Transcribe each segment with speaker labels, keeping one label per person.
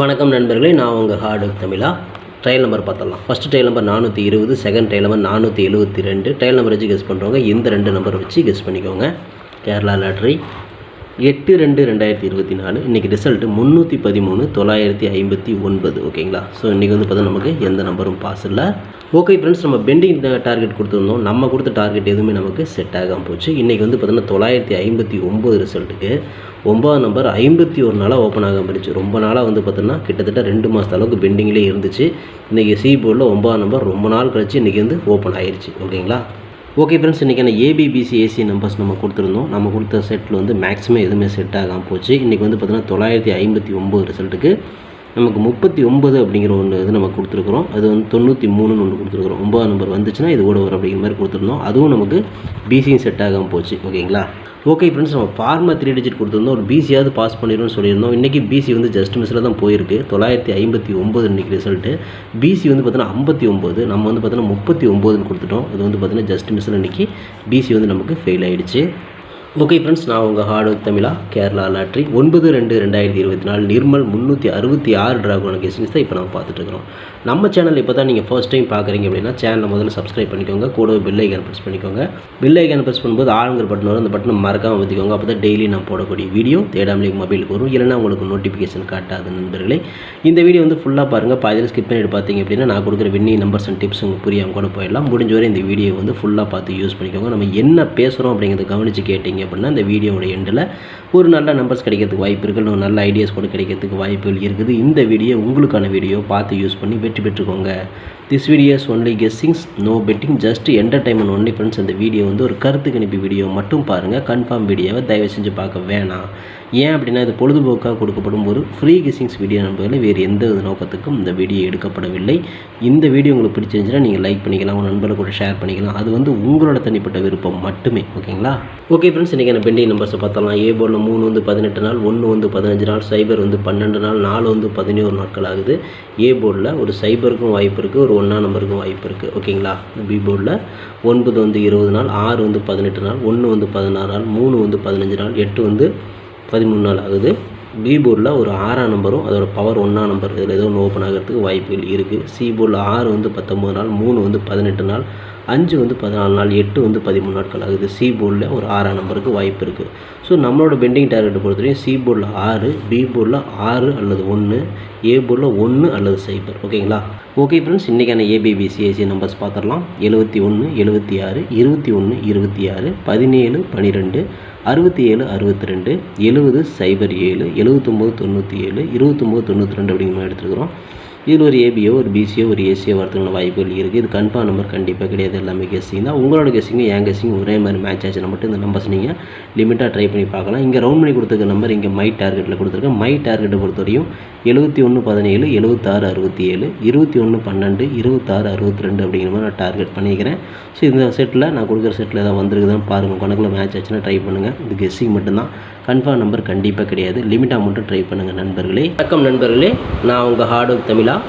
Speaker 1: வணக்கம் நண்பர்களே நான் உங்கள் ஹார்டு தமிழா. ட்ரையல் நம்பர் பார்த்தலாம் ஃபஸ்ட் ட்ரையல் நம்பர் நானூற்றி இருபது செகண்ட் ட்ரையல் நம்பர் நானூற்றி எழுபத்தி ரெண்டு. ட்ரையல் நம்பர் வச்சு கெஸ் பண்ணுறவங்க இந்த ரெண்டு நம்பர் வச்சு கெஸ் பண்ணிக்கோங்க. கேரளா லாட்ரி எட்டு ரெண்டு ரெண்டாயிரத்தி இருபத்தி நாலு. இன்றைக்கி ரிசல்ட்டு முந்நூற்றி பதிமூணு தொள்ளாயிரத்தி ஐம்பத்தி ஒன்பது. ஓகேங்களா ஸோ இன்றைக்கி வந்து பார்த்தா நமக்கு எந்த நம்பரும் பாஸ் இல்லை. ஓகே ஃப்ரெண்ட்ஸ் நம்ம பெண்டிங் டார்கெட் கொடுத்துருந்தோம். நம்ம கொடுத்த டார்கெட் எதுவுமே நமக்கு செட் ஆகாமல் போச்சு. இன்றைக்கி வந்து பார்த்தோன்னா தொள்ளாயிரத்தி ஐம்பத்தி ஒம்பது ரிசல்ட்டுக்கு ஒம்பது நம்பர் ஐம்பத்தி ஒரு நாளாக ஓப்பன் ஆகாமல் இருந்துச்சு ரொம்ப நாளாக வந்து பார்த்தோன்னா கிட்டத்தட்ட ரெண்டு மாதத்து அளவுக்கு பெண்டிங்லேயே இருந்துச்சு. இன்றைக்கி சி போர்டில் ஒம்பது நம்பர் ரொம்ப நாள் கழிச்சு இன்றைக்கி வந்து ஓப்பன் ஆயிடுச்சு ஓகேங்களா ஓகே ஃப்ரெண்ட்ஸ் இன்றைக்கான ஏபிபிசி ஏசி நம்பர்ஸ் நம்ம கொடுத்துருந்தோம். நம்ம கொடுத்த செட்டில் வந்து மேக்ஸிமம் எதுவுமே செட் ஆகாமல் போச்சு. இன்றைக்கி வந்து பார்த்திங்கன்னா தொள்ளாயிரத்தி ஐம்பத்தி ஒம்பது ரிசல்ட்டுக்கு நமக்கு முப்பத்தி ஒம்பது அப்படிங்கிற ஒன்று இது நம்ம கொடுத்துருக்குறோம். அது வந்து தொண்ணூற்றி மூணுன்னு ஒன்று கொடுத்துருக்குறோம். ஒம்பது நம்பர் வந்துச்சுன்னா இது கூட வரும் அப்படிங்கிற மாதிரி கொடுத்துருந்தோம். அதுவும் நமக்கு பிசியும் செட் ஆகாமல் போச்சு. ஓகேங்களா ஓகே ஃப்ரெண்ட்ஸ் நம்ம ஃபார்மா த்ரீ டிஜிட் கொடுத்துருந்தோம். ஒரு பிசியாவது பாஸ் பண்ணிடும்னு சொல்லியிருந்தோம். இன்றைக்கி பிசி வந்து ஜஸ்ட் மிஸ்ஸில் தான் போயிருக்கு. தொள்ளாயிரத்தி ஐம்பத்தி ஒம்பது இன்றைக்கி ரிசல்ட்டு பிசி வந்து பார்த்தீங்கன்னா ஐம்பத்தி ஒம்பது நம்ம வந்து பார்த்தீங்கன்னா முப்பத்தி ஒம்போதுன்னு கொடுத்துட்டோம். அது வந்து பார்த்தீங்கன்னா ஜஸ்ட் மிஸ்ஸில் இன்றைக்கி பிசி வந்து நமக்கு ஃபெயில் ஆகிடுச்சு ஓகே ஃப்ரெண்ட்ஸ் நான் உங்கள் ஹார்டு தமிழா கேரளா லாட்ரி. ஒன்பது ரெண்டு ரெண்டாயிரத்தி இருபத்தி நாலு நிர்மல் முந்நூற்றி அறுபத்தி ஆறு ட்ராகோன கெஸ்டிங்ஸ் தான் இப்போ நம்ம பார்த்துட்ருக்குறோம் நம்ம சேனல் இப்போ தான் நீங்கள் ஃபர்ஸ்ட் டைம் பார்க்குறீங்க அப்படின்னா சேனலை முதல்ல சப்ஸ்கிரைப் பண்ணிக்கோங்க. கூடவே பெல் ஐக்கான் ப்ரெஸ் பண்ணிக்கோங்க. பெல் ஐக்கான் ப்ரெஸ் பண்ணும்போது ஆளுங்கிற பட்டன் வரும். அந்த பட்டனை மறக்காமல் வச்சுக்கோங்க. அப்போ தான் டெய்லி நான் போடக்கூடிய வீடியோ தேடாமலே மொபைலுக்கு வரும். இல்லைனா உங்களுக்கு நோட்டிஃபிகேஷன் காட்டாது நண்பர்களே. இந்த வீடியோ வந்து ஃபுல்லாக பாருங்கள் பாதியில் ஸ்கிப் பண்ணிட்டு பார்த்தீங்க அப்படின்னா நான் கொடுக்குற வின்னி நம்பர்ஸ் அண்ட் டிப்ஸ் உங்களுக்கு புரியாமல் கூட போயிடலாம். முடிஞ்ச வரை இந்த வீடியோ வந்து ஃபுல்லாக பார்த்து யூஸ் பண்ணிக்கோங்க. நம்ம என்ன பேசுகிறோம் அப்படிங்கிறத கவனித்து கேட்டிங்க அப்படின்னா இந்த வீடியோவோட எண்டில் ஒரு நல்ல நம்பர்ஸ் கிடைக்கிறதுக்கு வாய்ப்பு இருக்குது நல்ல ஐடியாஸ் கூட கிடைக்கிறதுக்கு வாய்ப்புகள் இருக்குது. இந்த வீடியோ உங்களுக்கான வீடியோ பார்த்து யூஸ் பண்ணி வெற்றி பெற்றுக்கோங்க. This videos only guessings no betting just entertainment only friends இந்த வீடியோ வந்து ஒரு கருத்து கணிப்பு வீடியோ மட்டும் பாருங்கள் கன்ஃபார்ம் வீடியோவை தயவு செஞ்சு பார்க்க வேணாம். ஏன் அப்படின்னா இது பொழுதுபோக்காக கொடுக்கப்படும் ஒரு ஃப்ரீ கெஸ்ஸிங்ஸ் வீடியோ நண்பர்கள் வேறு எந்த நோக்கத்துக்கும் இந்த வீடியோ எடுக்கப்படவில்லை. இந்த வீடியோ உங்களுக்கு பிடிச்சிருந்துச்சுன்னா நீங்கள் லைக் பண்ணிக்கலாம். உங்கள் நண்பர்கள் கூட ஷேர் பண்ணிக்கலாம். அது வந்து உங்களோட தனிப்பட்ட விருப்பம் மட்டுமே. ஓகேங்களா ஓகே ஃப்ரெண்ட்ஸ் இன்றைக்கி என்ன பெண்டிங் நம்பர்ஸை பார்த்தலாம் ஏ போர்டில் மூணு வந்து பதினெட்டு நாள் ஒன்று வந்து பதினஞ்சு நாள் சைபர் வந்து பன்னெண்டு நாள் நாலு வந்து பதினோரு நாட்கள் ஆகுது. ஏ போர்டில் ஒரு சைபருக்கும் வாய்ப்பு இருக்குது ஒரு ஒன்றாம் நம்பருக்கும் வாய்ப்பு இருக்குது ஓகேங்களா பி போர்டில் ஒன்பது வந்து இருபது நாள் ஆறு வந்து பதினெட்டு நாள் ஒன்று வந்து பதினாறு நாள் மூணு வந்து பதினஞ்சு நாள் எட்டு வந்து பதிமூணு நாள் ஆகுது. பி போர்டில் ஒரு ஆறாம் நம்பரும் அதோட பவர் ஒன்றாம் நம்பர் இதில் ஏதோ ஒன்று ஓப்பன் ஆகிறதுக்கு வாய்ப்புகள் இருக்குது சி போர்டில் ஆறு வந்து பத்தொம்பது நாள் மூணு வந்து பதினெட்டு நாள் அஞ்சு வந்து பதினாலு நாள் எட்டு வந்து பதிமூணு நாட்கள் ஆகுது. சி போர்டில் ஒரு ஆறாம் நம்பருக்கு வாய்ப்பு இருக்குது ஸோ நம்மளோட பெண்டிங் டார்கெட் பொறுத்தவரையும் சி போர்டில் ஆறு பி போர்டில் ஆறு அல்லது ஒன்று ஏ போர்டில் ஒன்று அல்லது சைபர் ஓகேங்களா? ஓகே ஃப்ரெண்ட்ஸ் இன்றைக்கான ஏபிபிசிஏசி நம்பர்ஸ் பார்த்துடலாம். எழுபத்தி ஒன்று எழுபத்தி ஆறு இருபத்தி ஒன்று இருபத்தி ஆறு பதினேழு பன்னிரெண்டு அறுபத்தி ஏழு அறுபத்தி ரெண்டு எழுபது சைபர் ஏழு எழுபத்தொம்போது தொண்ணூற்றி ஏழு இருபத்தொம்போது தொண்ணூற்றி ரெண்டு அப்படிங்கிற மாதிரி எடுத்துருக்குறோம். இதில் ஒரு ஏபியோ ஒரு பிசியோ ஒரு ஏசியோ வரதுக்கான வாய்ப்புகள் இருக்குது இது கன்ஃபார்ம் நம்பர் கண்டிப்பாக கிடையாது. எல்லாமே கெஸ்ஸிங் தான். உங்களோட கெஸ்ஸிங்கும் என் கெஸ்ஸிங் ஒரே மாதிரி மேட்ச் ஆச்சுன்னா மட்டும் இந்த நம்பர்ஸ் நீங்கள் லிமிட்டாக ட்ரை பண்ணி பார்க்கலாம். இங்கே ரவுண்ட் பண்ணி கொடுத்துருக்க நம்பர் இங்கே மை டார்கெட்டில் கொடுத்துருக்கேன். மை டார்கெட்டை பொறுத்தவரையும் எழுபத்தி ஒன்று பதினேழு எழுபத்தாறு அறுபத்தி ஏழு இருபத்தி ஒன்று பன்னெண்டு இருபத்தாறு அறுபத்தி ரெண்டு அப்படிங்கிற மாதிரி நான் டார்கெட் பண்ணிக்கிறேன். ஸோ இந்த செட்டில் நான் கொடுக்குற செட்டில் ஏதாவது வந்திருக்குதான்னு பாருங்கள் கணக்கில் மேட்ச் ஆச்சுன்னா ட்ரை பண்ணுங்கள் இது கெஸ்ஸிங் மட்டும்தான். கன்ஃபார்ம் நம்பர் கண்டிப்பாக கிடையாது. லிமிட்டாக மட்டும் ட்ரை பண்ணுங்கள் நண்பர்களே. வணக்கம் நண்பர்களே. நான் உங்கள் ஹார்ட் ஒர்க் தமிழா. 있나?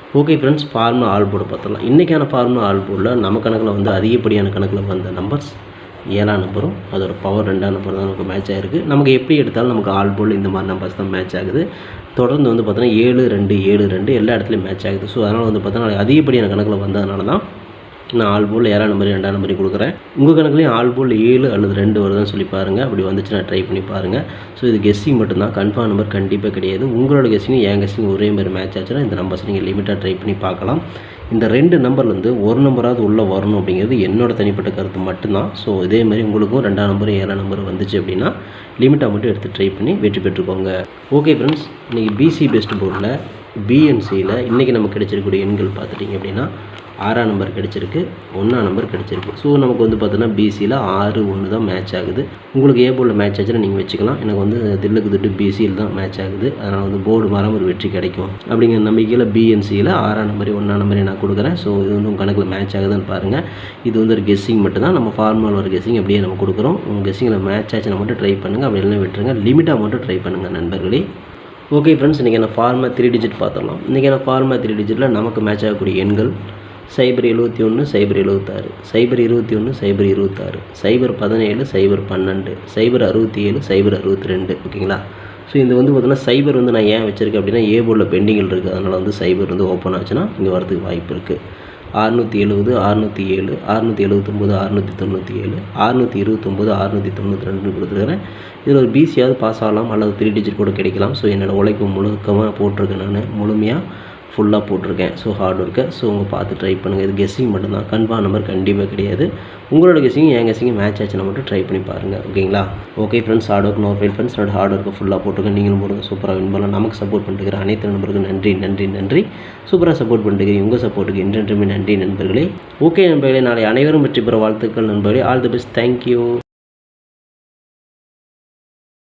Speaker 1: Okay friends formula all board பார்த்துடலாம். இன்றைக்கான ஃபார்முலா ஆல் போர்டில் நம்ம கணக்கில் வந்து அதிகப்படியான கணக்கில் வந்த நம்பர்ஸ் ஏழாம் நம்பரும் அதோட பவர் ரெண்டாம் நம்பர் தான் நமக்கு மேட்ச் ஆகிருக்கு நமக்கு எப்படி எடுத்தாலும் நமக்கு ஆல் இந்த மாதிரி நம்பர்ஸ் தான் மேட்ச் ஆகுது. தொடர்ந்து வந்து பார்த்தோன்னா ஏழு ரெண்டு ஏழு ரெண்டு எல்லா இடத்துலையும் மேட்ச் ஆகுது. ஸோ அதனால் வந்து பார்த்தோன்னா அதிகப்படியான கணக்கில் வந்ததுனால தான் நான் ஆல் போல் ஏழாம் நம்பர் ரெண்டாம் நம்பரையும் கொடுக்குறேன். உங்கள் கணக்குலேயும் ஆல் போல் ஏழு அல்லது ரெண்டு வருதுன்னு சொல்லி பாருங்கள் அப்படி வந்துச்சுன்னா ட்ரை பண்ணி பாருங்கள் ஸோ இது கெஸ்ஸிங் மட்டும்தான். கன்ஃபார்ம் நம்பர் கண்டிப்பாக கிடையாது. உங்களோட கெஸ்ஸிங் என் கெஸ்ஸிங் ஒரே மாதிரி மேட்ச் ஆச்சுன்னா இந்த நம்பர்ஸ் நீங்கள் லிமிட்டாக ட்ரை பண்ணி பார்க்கலாம். இந்த ரெண்டு நம்பர்லேருந்து ஒரு நம்பராவது உள்ளே வரணும் அப்படிங்கிறது என்னோட தனிப்பட்ட கருத்து மட்டும்தான். ஸோ இதே மாதிரி உங்களுக்கும் ரெண்டாம் நம்பர் ஏழாம் நம்பர் வந்துச்சு அப்படின்னா லிமிட்டாக மட்டும் எடுத்து ட்ரை பண்ணி வெற்றி பெற்றுக்கோங்க. ஓகே ஃப்ரெண்ட்ஸ் இன்றைக்கி பிசி பெஸ்ட் போர்டில் பிஎன்சியில் இன்றைக்கி நமக்கு கிடைச்சிருக்கக்கூடிய எண்கள் பார்த்துட்டிங்க அப்படின்னா ஆறாம் நம்பர் கிடச்சிருக்கு ஒன்றாம் நம்பர் கிடச்சிருக்கு. ஸோ நமக்கு வந்து பார்த்தோன்னா பிசியில் ஆறு ஒன்று தான் மேட்ச் ஆகுது. உங்களுக்கு ஏ போர்டில் மேட்ச் ஆச்சுன்னா நீங்கள் வச்சுக்கலாம். எனக்கு வந்து தில்லுக்கு திட்டு பிசியில் தான் மேட்ச் ஆகுது. அதனால் வந்து போர்டு மாறாமல் ஒரு வெற்றி கிடைக்கும். அப்படிங்கிற நம்பிக்கையில் பிஎன்சியில் ஆறாம் நம்பர் ஒன்றாம் நம்பரை நான் கொடுக்குறேன். ஸோ இது வந்து உங்கள் கணக்கில் மேட்ச் ஆகுதுன்னு பாருங்கள் இது வந்து ஒரு கெஸ்ஸிங் மட்டும் தான் நம்ம ஃபார்மல் ஒரு கெஸ்ஸிங் அப்படியே நம்ம கொடுக்குறோம். உங்கள் கெஸ்ஸிங்கில் மேட்ச் ஆச்சுன்னா மட்டும் ட்ரை பண்ணுங்கள் அப்படி எல்லாம் விட்டுருங்க. லிமிட்டாக மட்டும் ட்ரை பண்ணுங்கள் நண்பர்களே. ஓகே ஃப்ரெண்ட்ஸ் இன்றைக்கி என்ன ஃபார்மா த்ரீ டிஜிட் பார்த்துடலாம். இன்றைக்கி என்ன ஃபார்மா த்ரீ டிஜிட்டில் நமக்கு மேட்ச் ஆகக்கூடிய எண்கள் சைபர் எழுபத்தி ஒன்று சைபர் எழுபத்தாறு சைபர் இருபத்தி ஒன்று சைபர் இருபத்தாறு. சைபர் பதினேழு சைபர் பன்னெண்டு. சைபர் அறுபத்தி ஏழு சைபர் அறுபத்தி ரெண்டு ஓகேங்களா? ஸோ இது வந்து பார்த்தீங்கன்னா சைபர் வந்து நான் ஏன் வச்சுருக்கேன் அப்படின்னா ஏ போர்டில் பெண்டிங்கில் இருக்குது அதனால் வந்து சைபர் வந்து ஓப்பன் ஆச்சுன்னா இங்கே வரதுக்கு வாய்ப்பு இருக்குது அறுநூற்றி எழுபது அறுநூற்றி ஏழு அறுநூற்றி எழுபத்தொம்போது அறுநூற்றி தொண்ணூற்றி ஏழு அறுநூற்றி இருபத்தொம்போது அறுநூற்றி தொண்ணூற்றி ரெண்டுன்னு கொடுத்துருக்கிறேன். இதில் ஒரு பிசியாவது பாஸ் ஆகலாம் அல்லது த்ரீ டிஜிட் கூட கிடைக்கலாம். ஸோ என்னோடய உழைப்பு முழுக்கமாக போட்டிருக்கேன் நான். முழுமையாக ஃபுல்லாக போட்டிருக்கேன். ஸோ ஹார்ட் ஒர்க்கை ஸோ உங்கள் பார்த்து ட்ரை பண்ணுங்கள் இது கெஸ்ஸிங் மட்டும்தான். கன்ஃபார்ம் நம்பர் கண்டிப்பாக கிடையாது. உங்களோட கெஸ்ஸிங் என் கெஸ்ஸிங் மேட்ச் ஆச்சுன்னா மட்டும் ட்ரை பண்ணி பாருங்கள் ஓகேங்களா okay friends hard work no fail friends என்னோட ஹார்ட் ஒர்க்கை ஃபுல்லாக போட்டிருக்கேன். நீங்களும் போடுங்க. சூப்பராக வின் பண்ணலாம். நமக்கு சப்போர்ட் பண்ணிட்டுக்கிற அனைத்து நண்பருக்கும் நன்றி நன்றி நன்றி. சூப்பராக சப்போர்ட் பண்ணிட்டு உங்கள் சப்போர்ட்டுக்கு என்றென்றுமே நன்றி நண்பர்களே. ஓகே நண்பர்களே. நாளை அனைவரும் வெற்றி பெற வாழ்த்துக்கள் நண்பர்களே. All the best thank you